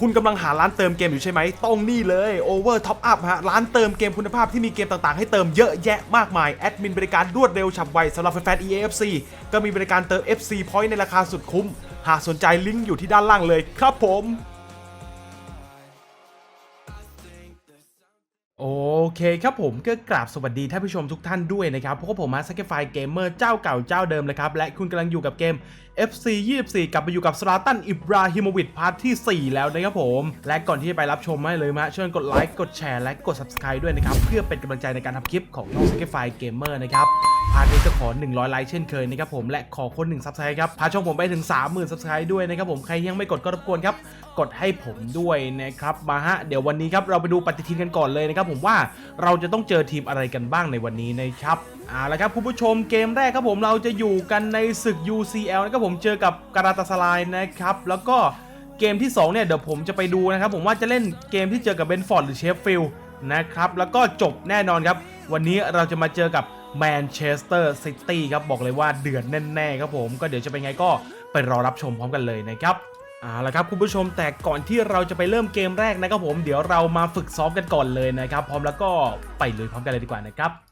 คุณกำลังหาร้านเติมเกมอยู่ใช่ไหมต้องนี่เลย Over Top Up ฮะ ร้านเติมเกมคุณภาพที่มีเกมต่างๆ ให้เติมเยอะแยะมากมาย แอดมินบริการรวดเร็วฉับไวสำหรับแฟนๆ EAFC ก็มีบริการเติม FC Point ในราคาสุดคุ้ม หากสนใจลิงก์อยู่ที่ด้านล่างเลยครับผมโอเคครับผมก็กราบสวัสดีท่านผู้ชมทุกท่านด้วยนะครับพวกผมมาสักไฟเกมเมอร์เจ้าเก่าเจ้าเดิมเลยครับ และคุณกำลังอยู่กับเกม FC 24 กลับมาอยู่กับสลาตันอิบราฮิโมวิชพาร์ทที่ 4 แล้วนะครับผม และก่อนที่จะไปรับชมให้เลยมาเชิญกดไลค์กดแชร์และกด Subscribe ด้วยนะครับ เพื่อเป็นกำลังใจในการทำคลิปของช่องสักไฟเกมเมอร์นะครับพาร์ทนี้จะขอ 100 ไลค์เช่นเคยนะครับผมและขอคน1 Subscribe ครับพาช่องผมไปถึง 30,000 Subscribe ด้วยนะครับผมใครยังไม่กดก็รบกวนครับกดให้ผมด้วยนะครับมาฮะเดี๋ยววันนี้ครับเราไปดูปฏิทินกันก่อนเลยนะครับผมว่าเราจะต้องเจอทีมอะไรกันบ้างในวันนี้นะครับ เอาละครับคุณผู้ชมเกมแรกครับผมเราจะอยู่กันในศึก UCL นะครับผมเจอกับการาตาสลายนะครับแล้วก็เกมที่2เนี่ยเดี๋ยวผมจะไปดูนะครับผมว่าจะเล่นเกมที่เจอกับเบนฟอร์ดหรือเชฟฟิลด์นะครับแล้วก็จบแน่นอนครับวันนี้เราจะมาเจอกับแมนเชสเตอร์ซิตี้ครับบอกเลยว่าเดือดแน่ๆครับผมก็เดี๋ยวจะเป็นไงก็ไปรอรับชมพร้อมกันเลยนะครับเอาละครับคุณผู้ชมแต่ก่อนที่เราจะไปเริ่มเกมแรกนะครับผมเดี๋ยวเรามาฝึกซ้อมกันก่อนเลยนะครับพร้อมแล้วก็ไปเลยพร้อมกันเลยดีกว่านะครับ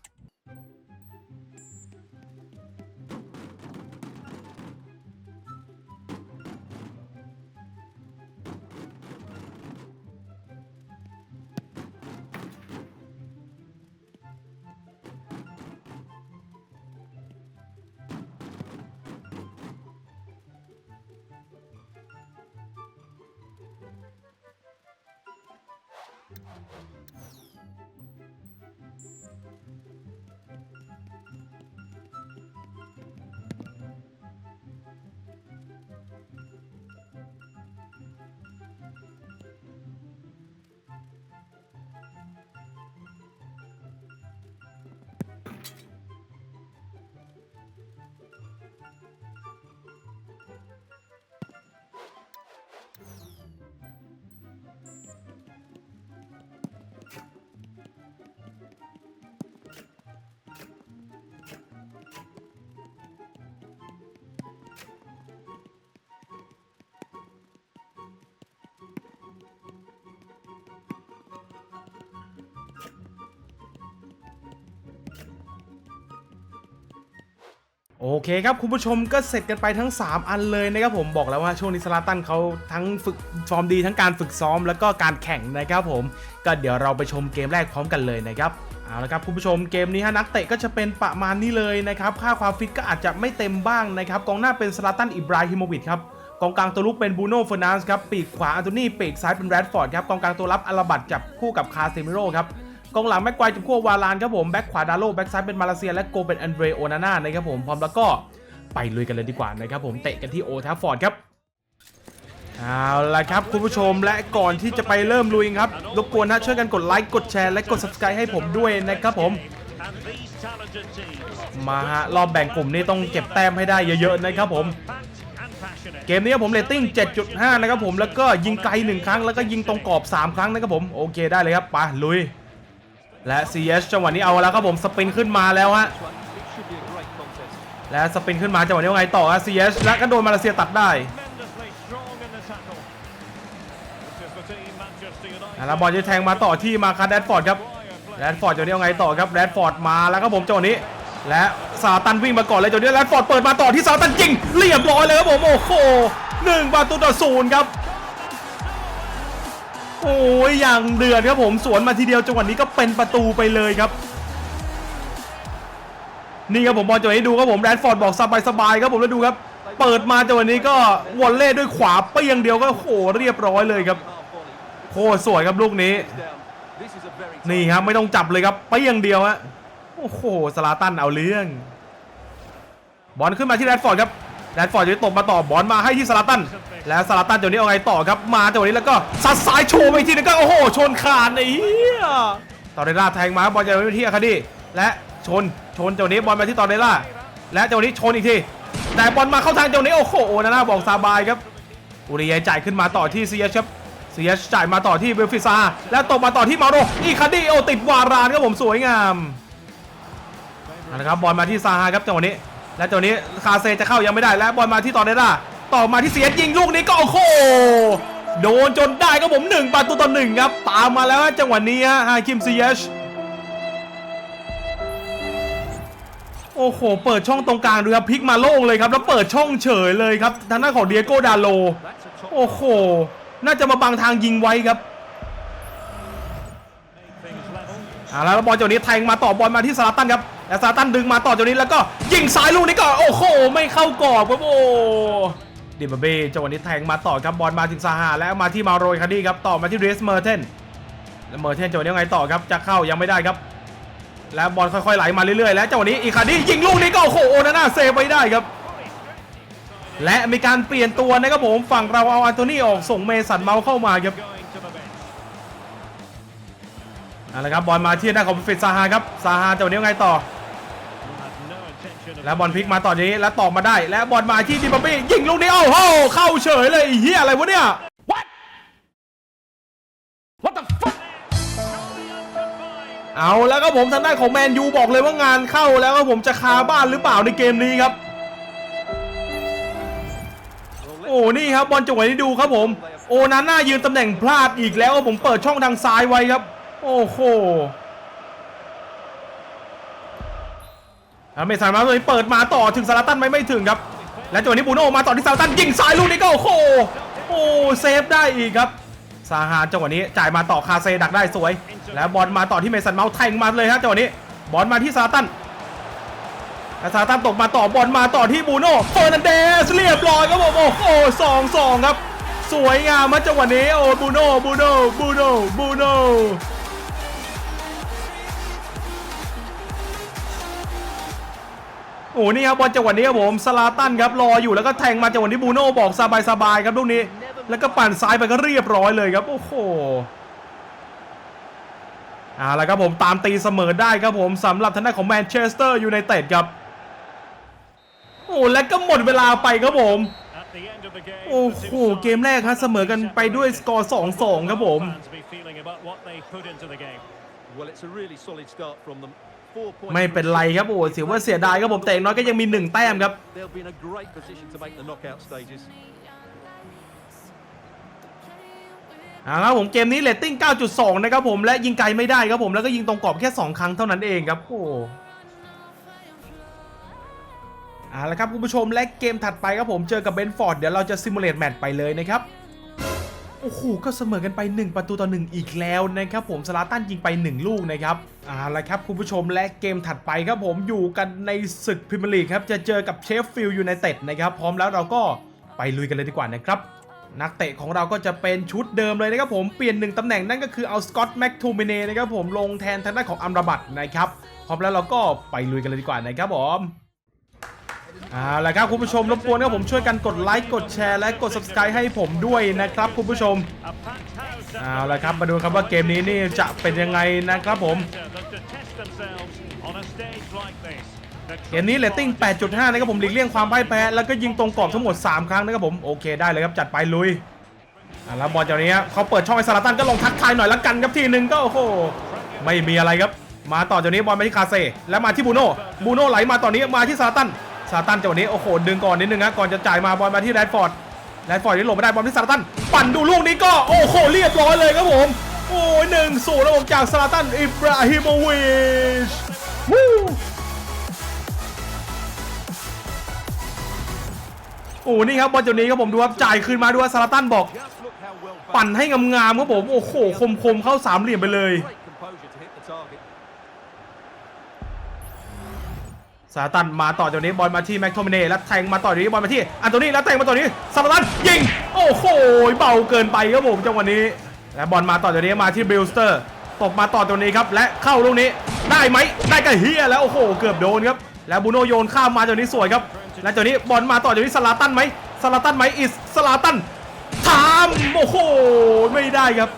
โอเคครับคุณผู้ชมก็เสร็จกันไปทั้ง 3 อันเลยนะครับผมบอกแล้วว่าช่วงนี้สลาตันเขาทั้งฝึกฟอร์มดีทั้งการฝึกซ้อมแล้วก็การแข่งนะครับผมก็เดี๋ยวเราไปชมเกมแรกพร้อมกันเลยนะครับเอาละครับคุณผู้ชมเกมนี้ฮะนักเตะก็จะเป็นประมาณนี้เลยนะครับค่าความฟิตก็อาจจะไม่เต็มบ้างนะครับกองหน้าเป็นสลาตันอิบราฮิโมวิชครับกองกลางตัวลุกเป็นบูโน่เฟอร์นันส์ครับปีกขวาอันโตนี่ปีกซ้ายเป็นแรดฟอร์ดครับกองกลางตัวรับอาราบัตจับคู่กับคาเซมิโร่ครับ กองหลังแม็กควายจับคู่วาลานครับผมแบ็คขวาดาโลแบ็คซ้ายเป็นมาเลเซียและโกเป็นอันเดรโอนาน่านะครับผมพร้อมแล้วก็ไปลุยกันเลยดีกว่านะครับผมเตะกันที่โอทัฟฟอร์ดครับเอาละครับคุณผู้ชมและก่อนที่จะไปเริ่มลุยครับรบกวนนะช่วยกันกดไลค์กดแชร์และกด subscribe ให้ผมด้วยนะครับผมมาฮะรอบแบ่งกลุ่มนี้ต้องเก็บแต้มให้ได้เยอะๆนะครับผม เกมนี้ผมเรตติ้ง 7.5 นะครับผมแล้วก็ยิงไกล 1 ครั้งแล้วก็ยิงตรงกรอบ 3 ครั้งนะครับผม โอเคได้เลยครับไปลุย และ CS จังหวะนี้เอาแล้วครับผมสปินขึ้นมาแล้วฮะและสปินขึ้นมาจังหวะนี้ว่าไงต่อฮะ CS และก็โดนมาเลเซียตัดได้แล้วบอลจะแทงมาต่อที่มาคาแดดฟอร์ดครับแรดฟอร์ดจังหวะนี้ว่าไงต่อครับแรดฟอร์ดมาแล้วครับผมจังหวะนี้ และซาตันวิ่งมาก่อนเลยจังหวะนี้แรดฟอร์ดเปิดมาต่อที่ซาตันยิงเรียบร้อยเลยครับผมโอ้โหหนึ่งประตูต่อศูนย์ครับ โอ้ยอย่างเดือดครับผมสวนมาทีเดียวจังหวะนี้ก็เป็นประตูไปเลยครับ นี่ครับผมบอลจังหวะนี้ดูครับผมแรดฟอร์ดบอกสบายๆครับผมแล้วดูครับ เปิดมาจังหวะนี้ก็วอลเล่ด้วยขวาเปียงเดียวก็โอ้โหเรียบร้อยเลยครับโคตรสวยครับลูกนี้ นี่ครับไม่ต้องจับเลยครับเปียงเดียวฮะโอ้โหสลาตันเอาเรื่อง บอลขึ้นมาที่แรดฟอร์ดครับ แรดฟอร์ดจะตบมาต่อบอลมาให้ที่สลาตัน แล้วสลาตันจังหวนี้เอาไงต่อครับ มาจังหวะนี้แล้วก็ซัดซ้ายโชว์ไปอีกทีนึงก็โอ้โห ชนขาดไอ้เหี้ยตอเรล่าแทงมาบอลจะไปที่อาคาดีและชน ชนจังหวะนี้บอลมาที่ตอเรล่า และจังหวะนี้ชนอีกที แต่บอลมาเข้าทางจังหวะนี้โอ้โหนาน่าบอกสบายครับ อุริยายจ่ายขึ้นมาต่อที่ซีเอชครับซีเอชจ่ายมาต่อที่เบลฟิซา แล้วตบมาต่อที่มาโรอีคาดิโอติดวารานครับผมสวยงามเอาละครับบอลมาที่ซาฮาครับจังหวะนี้ และจังหวนี้คาเซจะเข้ายังไม่ได้และบอลมาที่ตอเดร่าต่อมาที่เซียสยิงลูกนี้ก็โอ้โหโดนจนได้ครับผมหนึ่งประตูต่อหนึ่งครับตามมาแล้วจังหวะนี้ฮะฮาคิมซีเยชโอ้โห เปิดช่องตรงกลางดูครับพลิกมาโล่งเลยครับ แล้วเปิดช่องเฉยเลยครับทางด้านของเดียโกดาโล โอ้โห น่าจะมาบังทางยิงไว้ครับ อ่าแล้วบอลจังหวะนี้แทงมาต่อบอลมาที่ซาลาตันครับแล้วซาลาตันดึงมาต่อจังหวะนี้แล้วก็ยิงซ้ายลูกนี้ก็โอ้โหไม่เข้ากรอบครับโอ้ดิบเบ้จังหวะนี้แทงมาต่อครับบอลมาถึงซาฮาแล้วมาที่มาโรยคาดี้ครับต่อมาที่เรสเมอร์เทนแล้วเมอร์เทนจังหวะนี้ยังไงต่อครับจะเข้ายังไม่ได้ครับ แล้วบอลค่อยๆไหลมาเรื่อยๆ แล้วจังหวะนี้อีคาดี้ยิงลูกนี้ก็โอ้โหโอนาน่าเซฟไว้ได้ครับ และมีการเปลี่ยนตัวนะครับผมฝั่งเราเอาอันโตนี่ออกส่งเมสันเมาเข้ามาครับ เอาละครับบอลมาที่หน้าของฟิตซาฮาครับซาฮาจังหวะนี้ยังไงต่อ Had no intention of แล้วบอลพลิกมาต่อนี้แล้วต่อมาได้ แล้วบอลมาที่ดิบาเบ้ยิงลูกนี้โอ้โหเข้าเฉยเลยไอ้เฮียอะไรวะเนี่ย What What the fuck เอาแล้วครับผมทางด้านของแมนยูบอกเลยว่างานเข้าแล้วครับผมจะคาบ้านหรือเปล่าในเกมนี้ครับ โอ้นี่ครับบอลจังหวะนี้ดูครับผม โอนาน่ายืนตำแหน่งพลาดอีกแล้วครับผมเปิดช่องทางซ้ายไว้ครับ โอ้โหอเมสันมาเลยเปิดมาต่อถึงซาลาตันไหม่ไม่ถึงครับ และจังหวะนี้บูโน่มาต่อที่ซาลาตันยิงซ้ายลูกนี้ก็โอ้โหโอ้เซฟได้อีกครับซาฮาจังหวะนี้จ่ายมาต่อคาเซดักได้สวย แล้วบอลมาต่อที่เมสันเมาส์แทงมาเลยครับจังหวะนี้บอลมาที่ซาลาตันแล้วซาลาตันตกมาต่อบอลมาต่อที่บูโน่เฟอร์นันเดสเรียบร้อยครับผมโอ้โหสองสองครับ สวยงามมาจังหวะนี้โอ้บูโน่บูโน่บูโน่บูโน่ โอ้นี่ครับบอลจังหวะนี้ครับผมสลาตันครับรออยู่แล้วก็แทงมาจังหวะนี้บูโน่บอกสบายๆครับลูกนี้ แล้วก็ปั่นซ้ายไปก็เรียบร้อยเลยครับโอ้โหเอาละครับผมตามตีเสมอได้ครับผมสำหรับทางด้านของแมนเชสเตอร์ยูไนเต็ดครับโอ้และก็หมดเวลาไปครับผม at the end of the game. โอ้ the โห two sides เกมแรกครับเสมอกันไปด้วยสกอร์ 2-2 ครับผม fans be feeling about what they put into the game. Well, it's a really solid start from them. ไม่เป็นไรครับโอ้เสียว่าเสียดายครับผมแต่อย่างน้อยก็ยังมีหนึ่งแต้มครับ They'll be in a great position to make the knockout stages. เอาละครับผมเกมนี้เรตติ้ง 9.2 นะครับผมและยิงไกลไม่ได้ครับผมแล้วก็ยิงตรงกรอบแค่ 2 ครั้งเท่านั้นเองครับโอ้เอาละครับคุณผู้ชมและเกมถัดไปครับผมเจอกับเบนฟอร์ดเดี๋ยวเราจะซิมูเลตแมตช์ไปเลยนะครับ โอ้โหก็เสมอกันไป 1 ประตูต่อ 1 อีกแล้วนะครับผมสลาตันยิงไป 1 ลูกนะครับเอาละครับคุณผู้ชมและเกมถัดไปครับผมอยู่กันในศึกพรีเมียร์ลีกครับจะเจอกับเชฟฟิลด์ยูไนเต็ดนะครับพร้อมแล้วเราก็ไปลุยกันเลยดีกว่านะครับนักเตะของเราก็จะเป็นชุดเดิมเลยนะครับผมเปลี่ยนหนึ่งตำแหน่งนั่นก็คือเอาสกอตแม็กทูมิเน่นะครับผมลงแทนทางด้านของอัมราบัตนะครับพร้อมแล้วเราก็ไปลุยกันเลยดีกว่านะครับผม เอาละครับคุณผู้ชมรบกวนครับผมช่วยกันกดไลค์กดแชร์และกด subscribe ให้ผมด้วยนะครับคุณผู้ชม A packed house at เอาละครับมาดูครับว่าเกมนี้นี่จะเป็นยังไงนะครับผมเกมนี้เรตติ้ง 8.5 นะครับผมหลีกเลี่ยงความพ่ายแพ้แล้วก็ยิงตรงกรอบทั้งหมด 3 ครั้งนะครับผมโอเคได้เลยครับจัดไปลุยอะแล้วบอลจากนี้เขาเปิดช่องให้ซาลาตันก็ลงทักทายหน่อยละกันครับทีหนึ่งก็โอ้โหไม่มีอะไรครับ มาต่อจากนี้บอลมาที่คาเซ่แล้วมาที่บูโน่บูโน่ไหลมาต่อนนี้มาที่ซาลาตัน ซาตันจากนี้โอ้โหดึงก่อนนิดนึงนะก่อนจะจ่ายมาบอลมาที่แรดฟอร์ดแรดฟอร์ดนี่หลบไม่ได้บอลที่ซาตันปั่นดูลูกนี้ก็โอ้โหเรียบร้อยเลยครับผมโอ้ยหนึ่งศูนย์แล้วผมจากซาตันอิบราฮิโมวิชวู้โอ้นี่ครับบอลจุดนี้ครับผมดูครับจ่ายคืนมาด้วยซาลาตันบอก ปั่นให้งามๆครับผมโอ้โหคมๆเข้าสามเหลี่ยมไปเลย ซาตันมาต่อจากนี้บอลมาที่แม็กโทมิเน่แล้วแทงมาต่อจากนี้บอลมาที่อันโตนี่แล้วแทงมาต่อนี้ซาตันยิงโอ้โหเบาเกินไปครับผมจังหวะนี้ และบอลมาต่อจากนี้มาที่บิลสเตอร์ตกมาต่อจากนี้ครับและเข้าลูกนี้ได้ไหมได้กับเฮียแล้วโอ้โหเกือบโดนครับแล้วบูโนโยนข้ามมาจากนี้สวยครับ และจากนี้บอลมาต่อจากนี้ซาลาตันไหมซาลาตันไหมอิสซาลาตันทามโอ้โหไม่ได้ครับ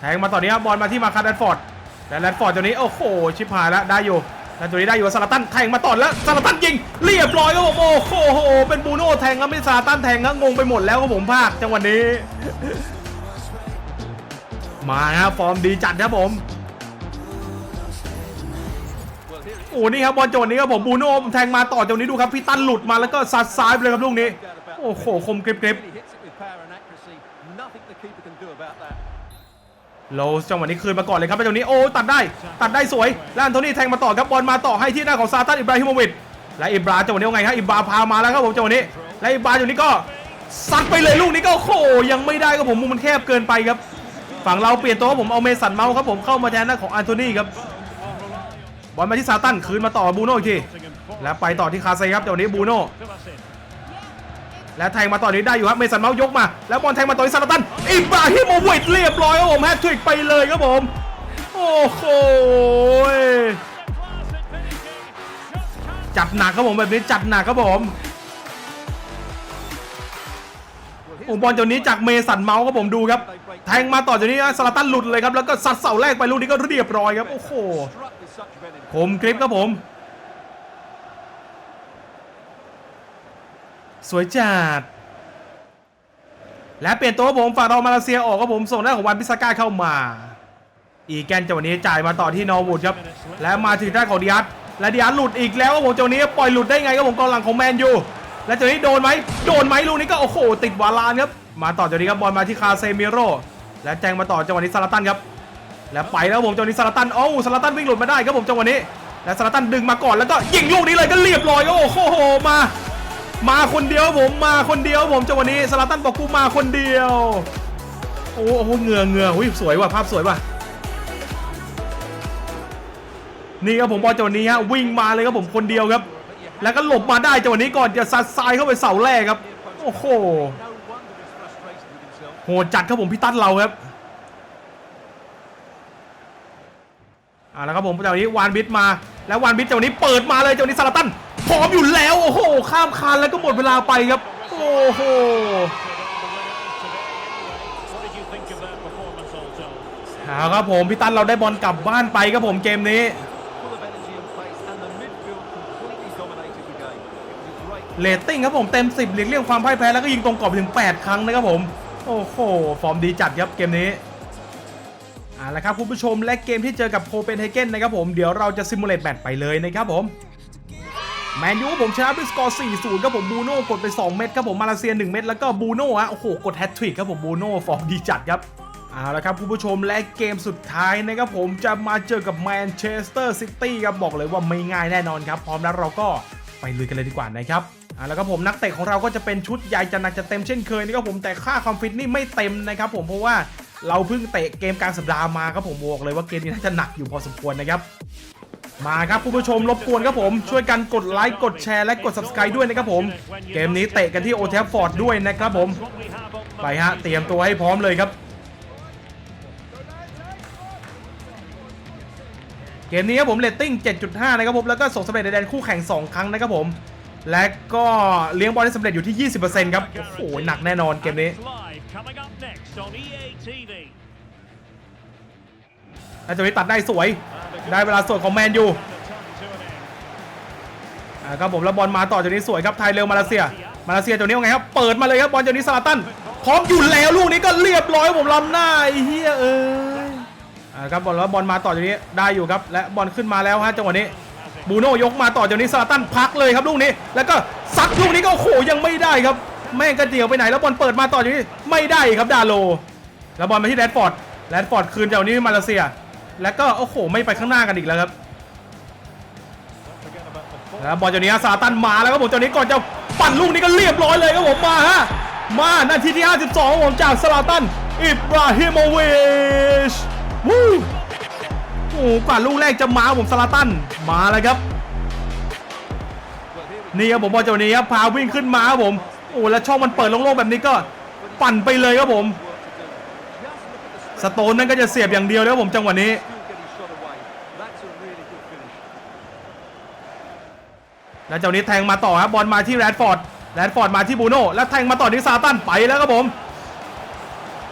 แทงมาต่อนี้ครับบอลมาที่มาคาร์แรดฟอร์ดและแรดฟอร์ดตัวนี้โอ้โหชิบหายแล้วได้อยู่ แล้วตัวนี้ได้อยู่ซาลาตันแทงมาต่อแล้วซาลาตันยิงเรียบร้อยครับผมโอ้โหเป็นบูโน่แทงครับไม่ซาลาตันแทงครับงงไปหมดแล้วครับผมภาคจังหวะนี้ มาครับฟอร์มดีจัดครับผมโอ้นี่ครับบอลโจนนี้ครับผมบูโน่แทงมาต่อจากนี้ดูครับพี่ตั้นหลุดมาแล้วก็ซัดซ้ายไปเลยครับลูกนี้ โอ้โหคมกริบ really hits it โลจังหวะนี้คืนมาก่อนเลยครับไปตรงนี้โอ้ตัดได้ตัดได้สวยแล้วอันโทนี่แทงมาต่อครับบอลมาต่อให้ที่หน้าของซาตันอิบราฮิโมวิชและอิบราจังหวะนี้ว่าไงครับอิบราพามาแล้วครับผมจังหวะนี้และอิบราอยู่นี้ก็ซัดไปเลยลูกนี้ก็โอ้ยังไม่ได้ครับผมมุมมันแคบเกินไปครับ ฝั่งเราเปลี่ยนตัวผมเอาเมสันเมาครับผมเข้ามาแทนหน้าของอันโทนี่ครับบอลมาที่ซาตันคืนมาต่อบูโน่อีกทีและไปต่อที่คาเซครับจังหวะนี้บูโน่ และแทงมาต่อนนี้ได้อยู่ครับเมสันเมาส์ยกมา แล้วบอลแทงมาต่อที่ซาลาตันอิบราฮิโมวิชเรียบร้อยครับผมแฮตทริกไปเลยครับผม โอ้โหจัดหนักครับผมแบบนี้จัดหนักครับผมโอ้บอลตัวนี้จากเมสันเมาส์ครับผมดูครับ แทงมาต่อจากนี้ซาลาตันหลุดเลยครับแล้วก็ซัดเสาแรกไปลูกนี้ก็เรียบร้อยครับโอ้โห struck with such venom. คมกริปครับผม สวยจัดและเปลี่ยนตัวผมฝั่งเรามาเลเซียออกครับผมส่งได้าของวันพิซาก้าเข้ามา อีแกนจังหวะนี้จ่ายมาต่อที่นอร์วูดครับ และมาถึงด้านของดิอาร์ตและดิอาร์ตหลุดอีกแล้วครับผมจังหวะนี้ปล่อยหลุดได้ไงครับผมกองหลังของแมนยูและจังหวะนี้โดนไหมโดนไหมลูกนี้ก็โอ้โหติดวาลานครับมาต่อจังหวะนี้ครับบอลมาที่คาเซมิโร่และแจงมาต่อจังหวะนี้ซาลาตันครับแล้วไปแล้วผมจังหวะนี้ซาลาตันโอ้ซาลาตันวิ่งหลุดมาได้ครับผมจังหวะนี้และซาลาตันดึงมาก่อนแล้วก็ยิงลูกนี้เลยก็เรียบร้อยโอ้โหมา มาคนเดียวผมมาคนเดียวผมจังหวะนี้ซาลาตันบอกกูมาคนเดียว โอ้โหเงือเงืออุ้ยสวยว่ะภาพสวยว่ะนี่ครับผมบอลจังหวะนี้ฮะวิ่งมาเลยครับผมคนเดียวครับ แล้วก็หลบมาได้จังหวะนี้ก่อนจะซัดซ้ายเข้าไปเสาแรกครับโอ้โหโหจัดครับผมพี่ตั้นเราครับอ่าแล้วครับผมจากนี้วานบิดมาแล้ววานบิดจากนี้เปิดมาเลยจากนี้ซาลาตัน พร้อมอยู่แล้วโอ้โห ข้ามคานแล้วก็หมดเวลาไปครับ โอ้โหเอาครับผมพี่ตั้นเราได้บอลกลับบ้านไปครับผมเกมนี้เรตติ้งครับผมเต็ม 10หลีกเลี่ยงความพ่ายแพ้แล้วก็ยิงตรงกรอบถึง 8 ครั้งนะครับผม โอ้โห ฟอร์มดีจัดครับเกมนี้เอาละครับคุณผู้ชมและเกมที่เจอกับโคเปนเฮเกนนะครับผมเดี๋ยวเราจะซิมูเลตแมตช์ไปเลยนะครับผม แมนยูผมชนะด้วยสกอร์ 4-0 ครับผมบูโน่กดไป 2 เม็ดครับผมมาเลเซีย 1 เม็ดแล้วก็บูโน่ฮะโอ้โห กดแฮตทริกครับผมบูโน่ฟอร์มดีจัดครับเอาละครับคุณผู้ชมและเกมสุดท้ายนะครับผมจะมาเจอกับแมนเชสเตอร์ซิตี้ครับบอกเลยว่าไม่ง่ายแน่นอนครับพร้อมแล้วเราก็ไปลุยกันเลยดีกว่านะครับเอาและครับผมนักเตะของเราก็จะเป็นชุดใหญ่จะหนักจะเต็มเช่นเคยนะครับผมแต่ค่าความฟิตนี่ไม่เต็มนะครับผมเพราะว่าเราเพิ่งเตะเกมกลางสัปดาห์มาครับผมบอกเลยว่าเกมนี้น่าจะหนักอยู่พอสมควรนะครับ มาครับคุณผู้ชมรบกวนครับผม ช่วยกันกดไลค์กดแชร์และกด subscribe ด้วยนะครับผม เกมนี้เตะกันที่โอเทฟฟอร์ดด้วยนะครับผม ไปฮะ เตรียมตัวให้พร้อมเลยครับ เกมนี้ครับผมเรตติ้ง 7.5 นะครับผม แล้วก็ส่งสำเร็จในแดนคู่แข่ง 2 ครั้งนะครับผม และก็เลี้ยงบอลได้สำเร็จอยู่ที่ 20%ครับ โอ้โห หนักแน่นอนเกมนี้ live coming up next on EA TV. แล้วจังหวะนี้ตัดได้สวย ได้เวลาสวยของแมนยูอ่าครับผมแล้วบอลมาต่อจากนี้สวยครับไทยเร็วมาเลเซีย มาเลเซียจากนี้ว่าไงครับเปิดมาเลยครับบอลจากนี้ซาลาตันพร้อมอยู่แล้วลูกนี้ก็เรียบร้อยผมล้ำหน้าไอ้เฮียเอ้ยอ่าครับบอลแล้วบอลมาต่อจากนี้ได้อยู่ครับ และบอลขึ้นมาแล้วฮะจังหวะนี้บูโน่ยกมาต่อจากนี้ซาลาตันพักเลยครับลูกนี้ แล้วก็ซัดลูกนี้ก็โอ้โหยังไม่ได้ครับแม่งกระเจียวไปไหนแล้วบอลเปิดมาต่อจากนี้ไม่ได้ครับดาโล แล้วบอลมาที่แรดฟอร์ดแรดฟอร์ดคืนจากนี้มาเลเซีย แล้วก็โอ้โหไม่ไปข้างหน้ากันอีกแล้วครับแล้วบอลจานี้ซาตันมาแล้วครับผมจานี้ก่อนจะปั่นลูกนี้ก็เรียบร้อยเลยครับผมมาฮะมานาทีที่ 52ครับผมจากซาตันอิบราฮิโมวิชวู้โอ้โหกว่าลูกแรกจะมาครับผมซาตันมาแล้วครับนี่ครับผมบอลจานี้ครับพาวิ่งขึ้นมาครับผมโอ้แล้วช่องมันเปิดโล่งๆแบบนี้ก็ปั่นไปเลยครับผม สโตนนั่นก็จะเสียบอย่างเดียวแล้วผมจังหวะนี้ แล้วเจ้านี้แทงมาต่อครับบอลมาที่แรดฟอร์ดแรดฟอร์ดมาที่บูโน่แล้วแทงมาต่อที่ซาตันไปแล้วครับผม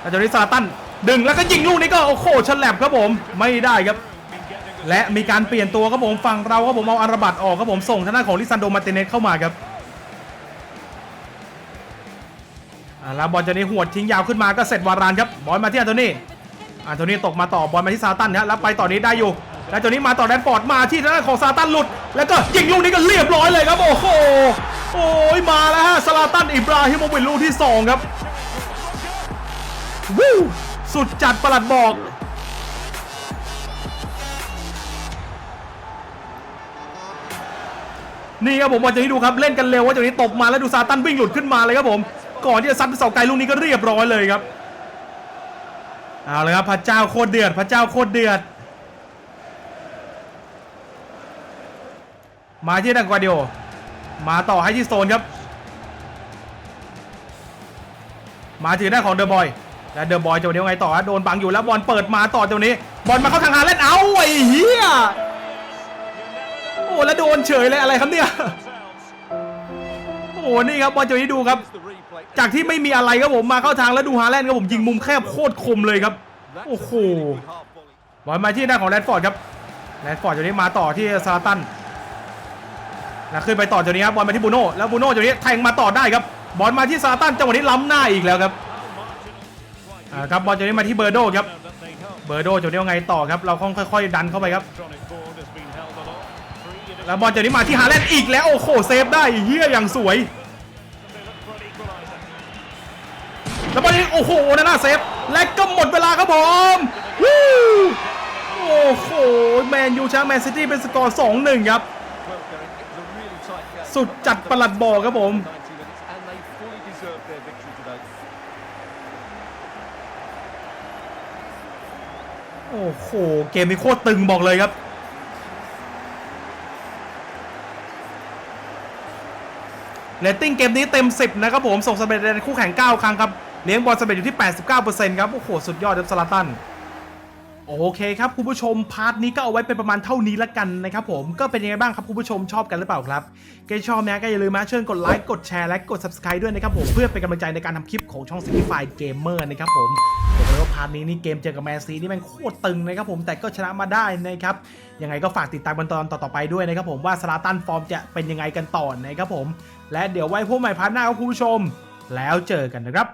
แล้วเจ้านี้ซาตันดึงแล้วก็ยิงลูกนี้ก็โอ้โหฉลับครับผมไม่ได้ครับ และมีการเปลี่ยนตัวครับผมฝั่งเราครับผมเอาอาราบัตออกครับผมส่งทางด้านของลิซันโดมาร์ติเนสเข้ามาครับแล้วบอลเจานี้หวดทิ้งยาวขึ้นมาก็เสร็จวารานครับบอลมาที่อันโทนี่ อันโทนี่ตกมาต่อบอลมาที่ซาตันนะแล้วไปต่อนี้ได้อยู่ แล้วเจานี้มาต่อแรดฟอร์ดมาที่ทางด้านของซาตันหลุด แล้วก็ยิงลูกนี้ก็เรียบร้อยเลยครับโอ้โหโอ้ยมาแล้วฮะซาตันอิบราฮิโมวิชลูกที่สองครับวู้สุดจัดประหลัดบอกนี่ครับผมวันนี้ดูครับเล่นกันเร็วว่าจากนี้ตบมาแล้วดูซาตันวิ่งหลุดขึ้นมาเลยครับผม ก่อนที่จะซัดเสาไกลลูกนี้ก็เรียบร้อยเลยครับ เอาเลยครับพระเจ้าโคตรเดือด พระเจ้าโคตรเดือด มาที่ดังกวาเดียวมาต่อให้ที่โซนครับ มาถึงด้าของเดอะบอยและเดอะบอยจะวันนี้ยังไงต่อฮะโดนบังอยู่แล้วบอลเปิดมาต่อตรงนี้ บอลมาเข้าทางหาเล่นเอาไอ้เหี้ยโอ้แล้วโดนเฉยเลยอะไรครับเนี่ยโอ้นี่ครับบอลจังหวะนี้ดูครับ จากที่ไม่มีอะไรครับผมมาเข้าทางแล้วดูฮาแลนด์ครับผมยิงมุมแคบโคตรคมเลยครับ That's โอ้โห a really good half volley. บอลมาที่หน้าของแรดฟอร์ดครับแรดฟอร์ดจังหวะนี้มาต่อที่ซาลาตันแล้วขึ้นไปต่อจังหวะนี้ครับบอลมาที่บูโน่แล้วบูโน่จังหวะนี้แทงมาต่อได้ครับบอลมาที่ซาลาตันจังหวะนี้ล้ำหน้าอีกแล้วครับ How marginal. Quite อ่าครับบอลจังหวะนี้มาที่เบอร์โดครับ now that they help. เบอร์โดจังหวะนี้ยังไงต่อครับเราค่อยๆดันเข้าไปครับ Electronic board has been held a lot. Three additional แล้วบอลจังหวะนี้มาที่ฮาแลนด์อีกแล้วโอ้โหเซฟได้เฮียอย่างสวย แล้วบอลนี้โอ้โหนั่นน่าเซฟ และก็หมดเวลาครับผมวู้โอ้โหแมนยูชนะแมนซิตี้เป็นสกอร์2-1 ครับ สุดจัดประหลัดบอกครับผมโอ้โห เกมนี้โคตรตึงบอกเลยครับเรตติ้งเกมนี้เต็ม 10 นะครับผม ส่งสเร็จในคู่แข่ง 9 ครั้งครับ เลี้ยงบอลสำเร็จอยู่ที่ 89%ครับ โอ้โห สุดยอดครับสลาตัน โอเคครับ คุณผู้ชม พาร์ทนี้ก็เอาไว้เป็นประมาณเท่านี้ละกันนะครับผม ก็เป็นยังไงบ้างครับ คุณผู้ชมชอบกันหรือเปล่าครับใครชอบนะก็อย่าลืมนะเชิญกดไลค์ กดแชร์ และกด subscribe ด้วยนะครับผม เพื่อเป็นกำลังใจในการทำคลิปของช่อง Simplify Gamer นะครับผมบอกเลยว่าพาร์ทนี้นี่เกมเจอกับแมนซีนี่แมันโคตรตึงนะครับผมแต่ก็ชนะมาได้นะครับยังไงก็ฝากติดตามกันตอนต่อๆไปด้วยนะครับผมว่าสลาตันฟอร์มจะเป็นยังไงกันต่อนะครับผม และเดี๋ยวไว้พบใหม่พาร์ทหน้าครับคุณผู้ชม แล้วเจอกันนะครับ